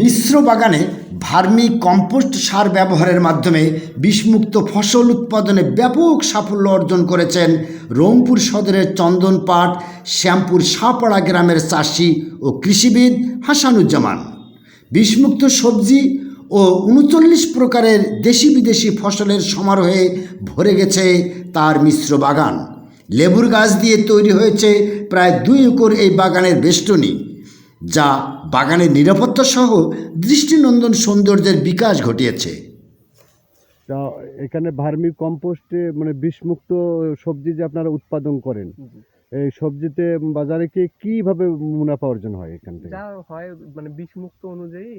মিশ্র বাগানে vermi compost সার ব্যবহারের মাধ্যমে বিষমুক্ত ফসল উৎপাদনে ব্যাপক সাফল্য অর্জন করেছেন রংপুর সদরের চন্দনপাট, শ্যামপুর সাপাড়া গ্রামের চাষি ও কৃষিবিদ হাসানুজ্জামান। বিষমুক্ত সবজি ও উনচল্লিশ প্রকারের দেশি বিদেশি ফসলের সমারোহে ভরে গেছে তার মিশ্র বাগান। লেবুর গাছ দিয়ে তৈরি হয়েছে প্রায় দুই একর এই বাগানের বেষ্টনী। যা বাগানের নিরাপত্তা সহ দৃষ্টিনন্দন সৌন্দর্যের বিকাশ ঘটিয়েছে। তা এখানে ভার্মি কম্পোস্টে মানে বিষমুক্ত সবজি যে আপনারা উৎপাদন করেন এই সবজিতে বাজারে কি কীভাবে মুনাফা অর্জন হয় এখান থেকে? যা হয় মানে বিষমুক্ত অনুযায়ী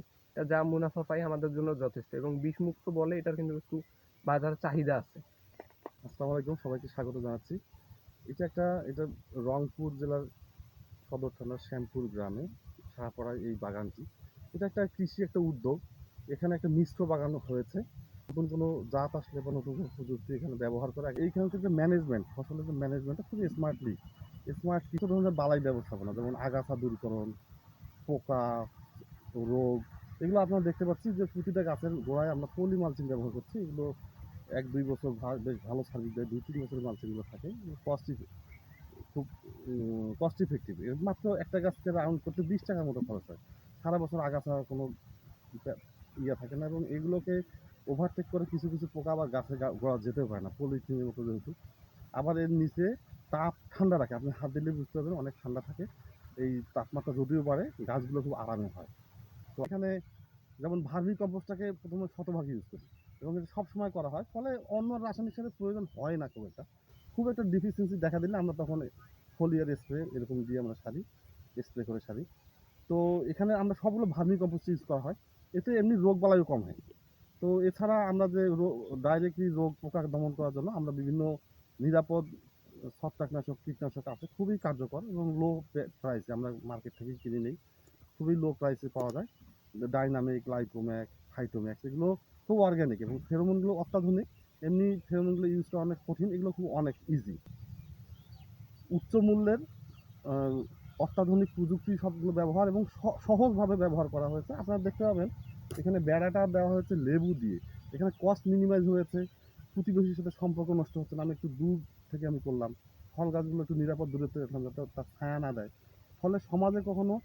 যা মুনাফা পাই আমাদের জন্য যথেষ্ট এবং বিষমুক্ত বলে এটার কিন্তু একটু বাজার চাহিদা আছে। আসসালামু আলাইকুম সবাইকে স্বাগত জানাচ্ছি। এটা একটা এটা রংপুর জেলার সদর থানার শ্যামপুর গ্রামে। শাহপাড়ায় এই বাগানটি। এটা একটা কৃষি একটা উদ্যোগ। এখানে একটা মিশ্র বাগান হয়েছে। নতুন কোনো জাত আসলে বা নতুন কোনো প্রযুক্তি এখানে ব্যবহার করা এইখানে যে ম্যানেজমেন্ট ফসলের যে ম্যানেজমেন্টটা খুবই স্মার্টলি স্মার্ট কিছু ধরনের বালাই ব্যবস্থাপনা, যেমন আগাছা দূরীকরণ, পোকা, রোগ, এগুলো আপনারা দেখতে পাচ্ছি যে প্রতিটা গাছের গোড়ায় আমরা পলি মালচিং ব্যবহার করছি। এগুলো এক দুই বছর বেশ ভালো সার্ভিস দেয় দুই তিন বছর মালচিংগুলো থাকে। কস্ট খুব কস্ট ইফেক্টিভ মাত্র একটা গাছকে রাউন্ড করতে বিশ টাকার মতো খরচ হয়। সারা বছর আগাছা কোনো ইয়ে থাকে না এবং এগুলোকে ওভারটেক করে কিছু কিছু পোকা আবার গাছে গোড়া যেতেও পারে না পলিথিনের মতো যেহেতু। আবার এর নিচে তাপ ঠান্ডা রাখে। আপনি হাত দিলে বুঝতে পারবেন অনেক ঠান্ডা থাকে। এই তাপমাত্রা যদিও বাড়ে, গাছগুলো খুব আরামে হয়। তো এখানে যেমন ভার্মি কম্পোস্টটাকে প্রথমে শতভাগ ইউজ করি এবং এটা সবসময় করা হয়। ফলে অন্য রাসায়নিক সারের প্রয়োজন হয় না খুব একটা। খুব একটা ডিফিসিয়েন্সি দেখা দিলে আমরা তখন ফোলিয়ার স্প্রে এরকম দিয়ে আমরা সারি স্প্রে করে সারি। তো এখানে আমরা সবগুলো ভার্মি কম্পোস্ট ইউজ করা হয়। এতে এমনি রোগ বালাইও কম হয়। তো এছাড়া আমরা যে ডাইরেক্টলি রোগ পোকা দমন করার জন্য আমরা বিভিন্ন নিরাপদ ছত্রাকনাশক, কীটনাশক আছে, খুবই কার্যকর এবং লো প্রাইসে আমরা মার্কেট থেকে কিনে নিই। খুবই লো প্রাইসে পাওয়া যায়। ডাইনামিক লাইকোম্যাক ফাইটোম্যাক্স এগুলো খুব অর্গ্যানিক এবং ফেরোমনগুলো অত্যাধুনিক। এমনি ফেরোমনগুলো ইউজ করা অনেক কঠিন, এগুলো খুব অনেক ইজি উচ্চ মূল্যের অত্যাধুনিক প্রযুক্তি সবগুলো ব্যবহার এবং সহজভাবে ব্যবহার করা হয়েছে। আপনারা দেখতে পাবেন, এখানে বেড়াটা দেওয়া হয়েছে লেবু দিয়ে। এখানে কস্ট মিনিমাইজ হয়েছে, প্রতিবেশীর সাথে সম্পর্ক নষ্ট হচ্ছে না। আমি একটু দূর থেকে আমি করলাম। ফল গাছগুলো একটু নিরাপদ দূরত্বে রাখলাম যাতে তার ছায়া না দেয়। ফলে সমাজে কখনো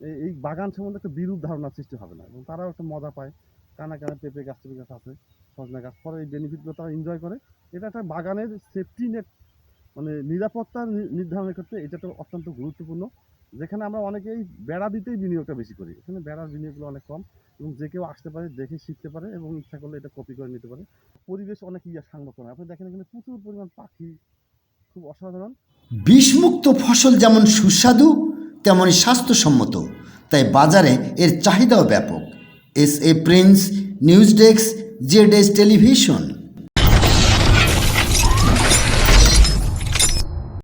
এই- বাগান সম্বন্ধে একটা বিরূপ ধারণার সৃষ্টি হবে না এবং তারাও একটা মজা পায়। কানা কানা পেঁপে গাছ টেপে গাছ আছে। সজনা গাছ ফলে এই বেনিফিটগুলো তারা এনজয় করে। এটা একটা বাগানের সেফটি নেট মানে নিরাপত্তা নির্ধারণের ক্ষেত্রে এটা তো অত্যন্ত গুরুত্বপূর্ণ। যেখানে আমরা অনেকেই বেড়া দিতেই বিনিয়োগটা বেশি করি। এখানে বেড়ার বিনিয়োগগুলো অনেক কম এবং যে কেউ আসতে পারে, দেখে শিখতে পারে এবং ইচ্ছা করলে এটা কপি করে নিতে পারে। পরিবেশ অনেক ইয়ে সংরক্ষণ। আপনি দেখেন এখানে প্রচুর পরিমাণ পাখি, খুব অসাধারণ। বিষমুক্ত ফসল যেমন সুস্বাদু, তেমনই স্বাস্থ্যসম্মত। তাই বাজারে এর চাহিদাও ব্যাপক। S A prince news desk Z S television.